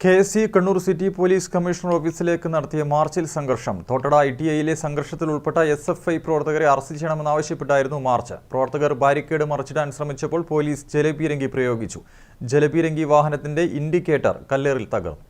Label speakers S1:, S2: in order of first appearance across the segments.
S1: K S C Kannur city police commissioner ഓഫീസിലേക്ക് നടത്തിയ മാർച്ചിൽ സംഘർഷം. തോട്ടട ഐ ടി ഐയിലെ സംഘർഷത്തിൽ ഉൾപ്പെട്ട എസ് എഫ് ഐ പ്രവർത്തകരെ അറസ്റ്റ് ചെയ്യണമെന്നാവശ്യപ്പെട്ടായിരുന്നു മാർച്ച്. പ്രവർത്തകർ ബാരിക്കേഡ് മറിച്ചിടാൻ ശ്രമിച്ചപ്പോൾ പോലീസ് ജലപീരങ്കി പ്രയോഗിച്ചു. ജലപീരങ്കി വാഹനത്തിന്റെ ഇൻഡിക്കേറ്റർ കല്ലേറിൽ തകർന്നു.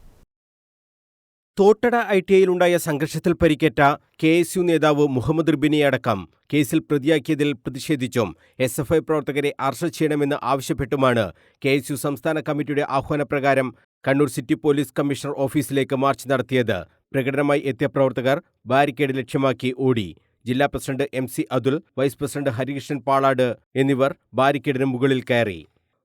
S2: തോട്ടട ഐ ടി ഐയിലുണ്ടായ സംഘർഷത്തിൽ പരിക്കേറ്റ കെ എസ് യു നേതാവ് മുഹമ്മദ് റിബിനെ അടക്കം കേസിൽ പ്രതിയാക്കിയതിൽ പ്രതിഷേധിച്ചും എസ് എഫ് ഐ പ്രവർത്തകരെ അറസ്റ്റ് ചെയ്യണമെന്ന് ആവശ്യപ്പെട്ടുമാണ് കെ എസ് യു സംസ്ഥാന കമ്മിറ്റിയുടെ ആഹ്വാനപ്രകാരം കണ്ണൂർ സിറ്റി പോലീസ് കമ്മീഷണർ ഓഫീസിലേക്ക് മാർച്ച് നടത്തിയത്. പ്രകടനമായി എത്തിയ പ്രവർത്തകർ ബാരിക്കേഡ് ലക്ഷ്യമാക്കി ഓടി. ജില്ലാ president M C Athul vice president Harikrishnan Palad എന്നിവർ ബാരിക്കേഡിന് മുകളിൽ കയറി.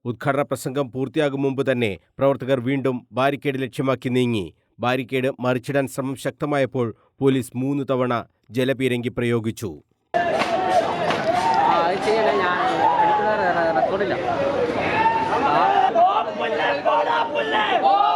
S2: ഉദ്ഘാടന പ്രസംഗം പൂർത്തിയാകും മുമ്പ് തന്നെ പ്രവർത്തകർ വീണ്ടും ബാരിക്കേഡ് ലക്ഷ്യമാക്കി നീങ്ങി. ബാരിക്കേഡ് മറിച്ചിടാൻ ശ്രമം ശക്തമായപ്പോൾ പോലീസ് മൂന്ന് തവണ ജലപീരങ്കി പ്രയോഗിച്ചു.
S3: ആ with left, caught up with left. Whoa!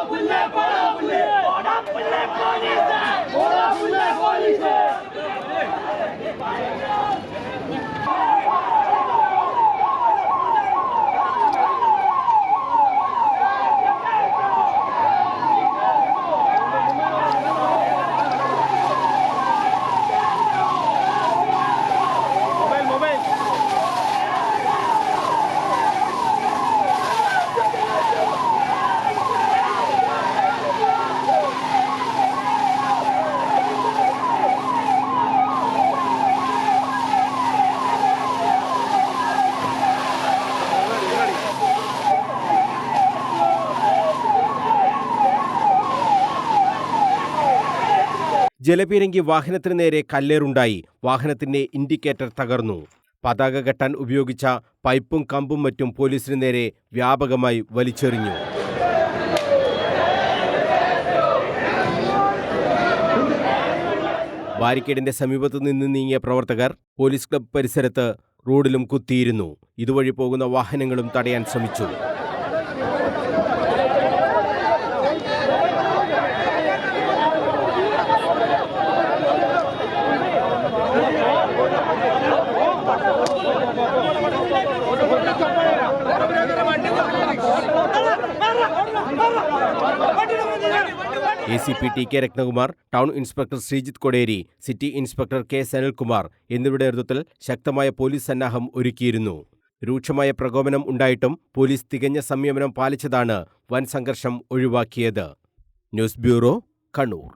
S2: ജലപീരങ്കി വാഹനത്തിന് നേരെ കല്ലേറുണ്ടായി. വാഹനത്തിന്റെ ഇൻഡിക്കേറ്റർ തകർന്നു. പതാക കെട്ടാൻ ഉപയോഗിച്ച പൈപ്പും കമ്പും മറ്റും പോലീസിന് നേരെ വ്യാപകമായി വലിച്ചെറിഞ്ഞു. ബാരിക്കേഡിന്റെ സമീപത്തു നിന്ന് നീങ്ങിയ പ്രവർത്തകർ പോലീസ് ക്ലബ് പരിസരത്ത് റോഡിലും കുത്തിയിരുന്നു. ഇതുവഴി പോകുന്ന വാഹനങ്ങളും തടയാൻ ശ്രമിച്ചു. A C P T K Ratnakumar town inspector Sreejith Koderi city inspector K Sanalkumar എന്നിവരുടെ നേതൃത്വത്തിൽ ശക്തമായ പോലീസ് സന്നാഹം ഒരുക്കിയിരുന്നു. രൂക്ഷമായ പ്രകോപനം ഉണ്ടായിട്ടും പോലീസ് തികഞ്ഞ സംയമനം പാലിച്ചതാണ് വൻ സംഘർഷം ഒഴിവാക്കിയത്. News bureau Kannur.